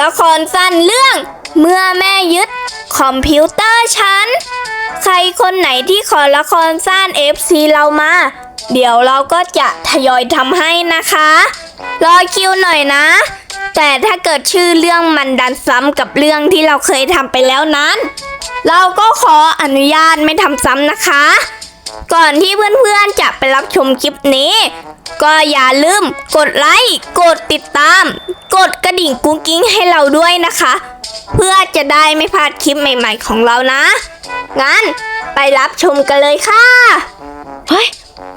ละครสั้นเรื่อง เมื่อแม่ยึดคอมพิวเตอร์ฉัน ใครคนไหนที่ขอละครสั้น FC เรามา เดี๋ยวเราก็จะทยอยทำให้นะคะ รอคิวหน่อยนะ แต่ถ้าเกิดชื่อเรื่องมันดันซ้ำกับเรื่องที่เราเคยทำไปแล้วนั้น เราก็ขออนุญาตไม่ทำซ้ำนะคะ ก่อนที่เพื่อนๆจะไปรับชมคลิปนี้ ก็อย่าลืมกดไลค์ กดติดตาม กดกระดิ่งกุ้งกิ้งให้เราด้วยนะคะ เพื่อจะได้ไม่พลาดคลิปใหม่ๆของเรานะ งั้นไปรับชมกันเลยค่ะ เฮ้ย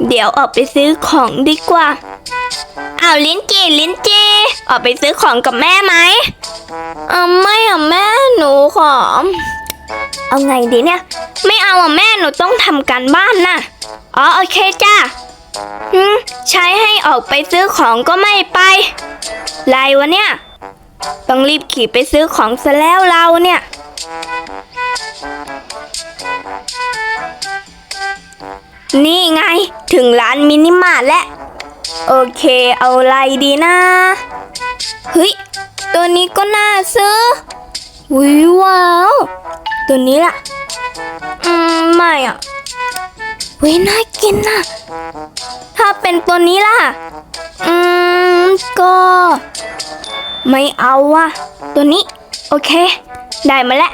เดี๋ยวออกไปซื้อของดีกว่าเอาวลิ้นจีลิ้นจีออกไปซื้อของกับแม่ไหมเออไม่อะแม่หนูขอเอาไงดีเนี่ย ไม่เอาอะแม่หนูต้องทำการบ้านน่ะ อ๋อโอเคจ้าอืม ใช้ให้ออกไปซื้อของก็ไม่ไป ไรวะเนี่ย ต้องรีบขี่ไปซื้อของซะแล้วเราเนี่ย นี่ไงถึงร้านมินิมาร์ทแล้ว โอเคเอาอะไรดีนะ เฮ้ย ตัวนี้ก็น่าซื้อวิว้าว ตัวนี้ล่ะ อืม ไม่อะเว้ยน่ากินน่ะ ถ้าเป็นตัวนี้ล่ะ อืม ก็ ไม่เอาว่ะตัวนี้ โอเค ได้มาแล้ว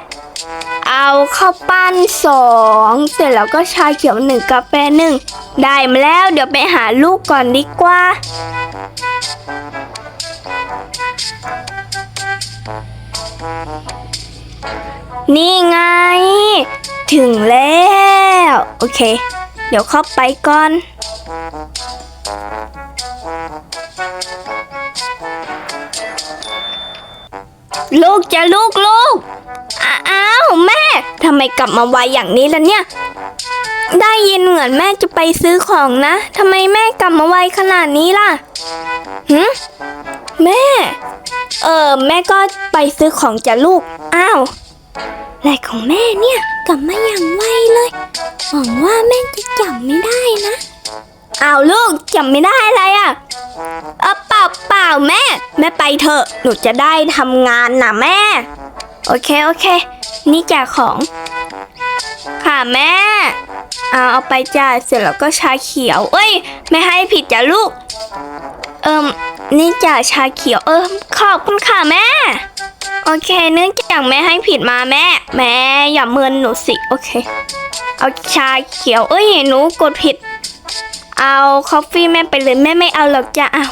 เอาข้าวปั้นสองเสร็จแล้วก็ชาเขียวหนึ่งกาแฟหนึ่งได้มาแล้วเดี๋ยวไปหาลูกก่อนดีกว่า นี่ไง ถึงแล้ว โอเค ดี๋ยวเข้าไปก่อน ลูกจะลูกลูก อ้าวแม่ทำไมกลับมาไวอย่างนี้ล่ะเนี่ย ได้ยินเหมือนแม่จะไปซื้อของนะทำไมแม่กลับมาไวขนาดนี้ล่ะหืมแม่ เออแม่ก็ไปซื้อของจ้ะลูก อ้าวอะไรของแม่เนี่ย กลับมาอย่างไวเลย หวังว่าแม่จะจำไม่ได้นะ อ้าวลูกจำไม่ได้อะไรอะเออเปล่าเปล่าแม่ แม่ไปเถอะหนูจะได้ทำงานนะแม่ โอเคโอเค นี่จ่าของ ค่ะแม่เอาเอาไปจ่ายเสร็จแล้วก็ชาเขียว เอ้ย ไม่ให้ผิดจ้ะลูก เอิมนี่จ่าชาเขียว เอิมขอบคุณค่ะแม่ โอเคเนื่องจากแม่ให้ผิดมาแม่ แม่อย่าเมินหนูสิ โอเค เอาชาเขียว เอ้ยหนูกดผิด เอาคอฟฟี่แม่ไปเลยแม่ไม่เอาหรอกจ้ะเอา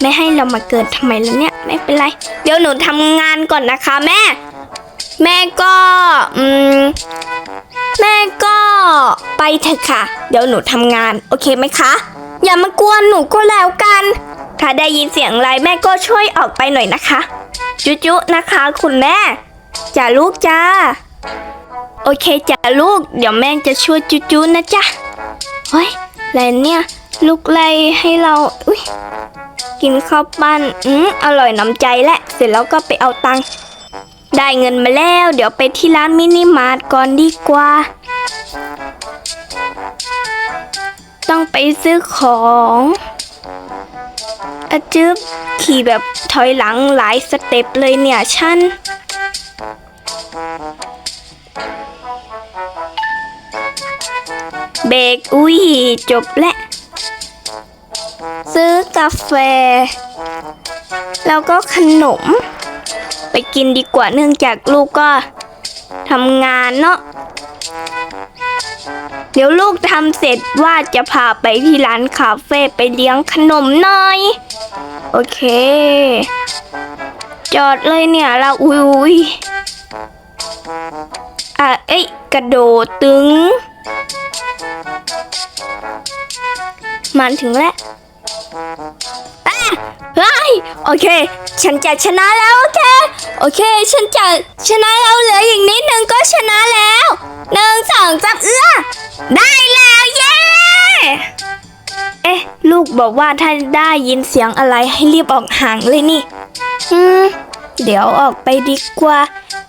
แม่ให้เรามาเกิดทำไมล่ะเนี่ยไม่เป็นไร เดี๋ยวหนูทำงานก่อนนะคะแม่ แม่ก็อืมแม่ก็ไปเถอะค่ะ เดี๋ยวหนูทำงานโอเคไหมคะ อย่ามากวนหนูก็แล้วกัน ถ้าได้ยินเสียงอะไรแม่ก็ช่วยออกไปหน่อยนะคะ จุจุนะคะคุณแม่จ้าลูกจ้าโอเคจ้าลูก เดี๋ยวแม่จะช่วยจุจุนะจ๊ะเฮ้ย อะไรเนี่ย ลูกไล่ให้เราอุ้ยกินข้าวปั้นอืมอร่อยน้ำใจแหละ เสร็จแล้วก็ไปเอาตังค์ได้เงินมาแล้ว เดี๋ยวไปที่ร้านมินิมาร์ทก่อนดีกว่า ต้องไปซื้อของอจึบขี่แบบถอยหลังหลายสเต็ปเลยเนี่ยฉัน เบรกอุ้ยจบและ ซื้อกาแฟ แล้วก็ขนม ไปกินดีกว่าเนื่องจากลูกก็ทำงานเนาะเดี๋ยวลูกทำเสร็จว่าจะพาไปที่ร้านคาเฟ่ไปเลี้ยงขนมหน่อย โอเค จอดเลยเนี่ยเราอุ้ยอะเอ้ยกระโดดตึง มันถึงแล้วเฮ้ยโอเค ฉันจะชนะแล้วโอเค โอเค ฉันจะชนะแล้วเหลืออีกนิดนึงก็ชนะแล้วหนึ่งสองสามเอื้อ ได้แล้วเย้เอ๊ะ ลูกบอกว่าถ้าได้ยินเสียงอะไรให้รีบออกห่างเลยนี่ อืม เดี๋ยวออกไปดีกว่า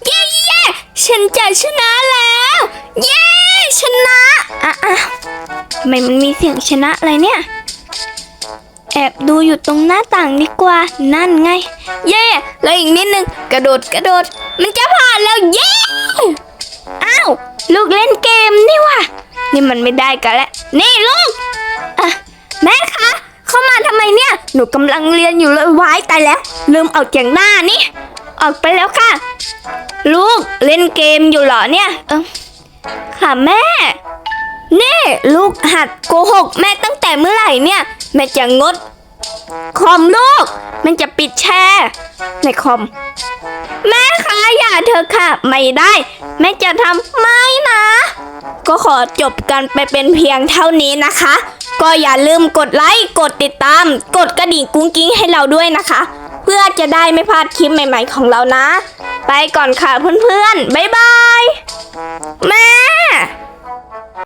เย้เย้ฉันจะชนะแล้ว เย้ชนะอะอะ ไมมันมีเสียงชนะอะไรเนี่ย แอบดูอยู่ตรงหน้าต่างดีกว่า นั่นไง เย่แล้วอีกนิดนึง กระโดดกระโดด มันจะผ่านแล้วเย่อ้าว ลูกเล่นเกมนี่ว่ะ นี่มันไม่ได้กันแล้ว นี่ลูกอะแม่คะเข้ามาทำไมเนี่ย หนูกำลังเรียนอยู่เลยวายตายแล้ว ลืมออกจากหน้านี่ ออกไปแล้วค่ะ ลูกเล่นเกมอยู่เหรอเนี่ย เออค่ะแม่ นี่ลูกหัดโกหกแม่ตั้งแต่เมื่อไหร่เนี่ย แม่จะงด คอมลูก มันจะปิดแชร์ในคอม แม่คะอย่าเถอะค่ะ ไม่ได้ แม่จะทำไม่นะ ก็ขอจบกันไปเป็นเพียงเท่านี้นะคะ ก็อย่าลืมกดไลค์ กดติดตาม กดกระดิ่งกุ้งกิ้งให้เราด้วยนะคะ เพื่อจะได้ไม่พลาดคลิปใหม่ ๆของเรานะ ไปก่อนค่ะเพื่อนๆบ๊ายบายแม่